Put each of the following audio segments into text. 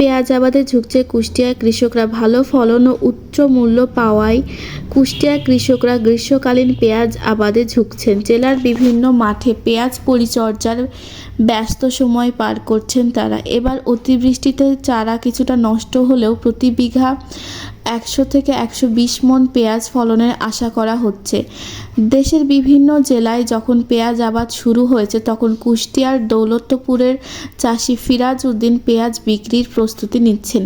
পেঁয়াজ আবাদে ঝুঁকছে কুষ্টিয়ায় কৃষকরা। ভালো ফলন ও উচ্চ মূল্য পাওয়ায় কুষ্টিয়ায় কৃষকরা গ্রীষ্মকালীন পেঁয়াজ আবাদে ঝুঁকছেন। জেলার বিভিন্ন মাঠে পেঁয়াজ পরিচর্যার ব্যস্ত সময় পার করছেন তারা। এবার অতিবৃষ্টিতে চারা কিছুটা নষ্ট হলেও প্রতি বিঘা একশো থেকে একশো বিশ মন পেঁয়াজ ফলনের আশা করা হচ্ছে। দেশের বিভিন্ন জেলায় যখন পেঁয়াজ আবাদ শুরু হয়েছে, তখন কুষ্টিয়ার দৌলতপুরের চাষি ফিরাজ উদ্দিন পেঁয়াজ বিক্রির প্রস্তুতি নিচ্ছেন।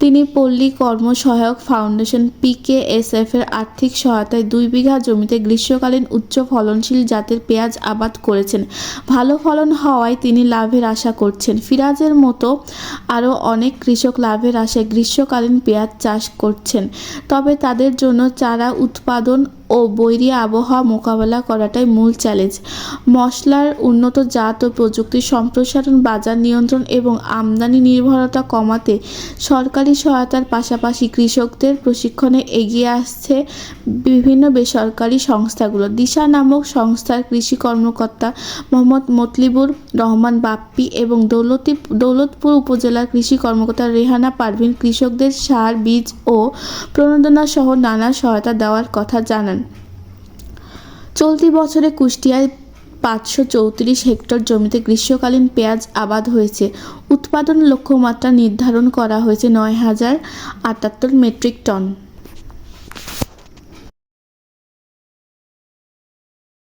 তিনি পল্লী কর্মসহায়ক ফাউন্ডেশন পিকেএসএফ এর আর্থিক সহায়তায় দুই বিঘা জমিতে গ্রীষ্মকালীন উচ্চ ফলনশীল জাতের পেঁয়াজ আবাদ করেছেন। ভালো ফলন হওয়ায় তিনি লাভের আশা করছেন। ফিরাজের মতো আরও অনেক কৃষক লাভের আশায় গ্রীষ্মকালীন পেঁয়াজ চাষ করছেন। তবে তাদের জন্য চারা উৎপাদন ও বৈরী আবহাওয়া মোকাবেলা করাটাই মূল চ্যালেঞ্জ। মশলার উন্নত জাত ও প্রযুক্তির সম্প্রসারণ, বাজার নিয়ন্ত্রণ এবং আমদানি নির্ভরতা কমাতে সরকারি সহায়তার পাশাপাশি কৃষকদের প্রশিক্ষণে এগিয়ে আসছে বিভিন্ন বেসরকারি সংস্থাগুলো। দিশা নামক সংস্থার কৃষি কর্মকর্তা মোহাম্মদ মতলিবুর রহমান বাপ্পি এবং দৌলতি দৌলতপুর উপজেলার কৃষি কর্মকর্তা রেহানা পারভিন কৃষকদের সার, বীজ ও প্রণোদনা সহ নানা সহায়তা দেওয়ার কথা জানান। চলতি বছরে কুষ্টিয়ায় পাঁচশো চৌত্রিশ হেক্টর জমিতে গ্রীষ্মকালীন পেঁয়াজ আবাদ হয়েছে। উৎপাদন লক্ষ্যমাত্রা নির্ধারণ করা হয়েছে নয় হাজার আটাত্তর মেট্রিক টন।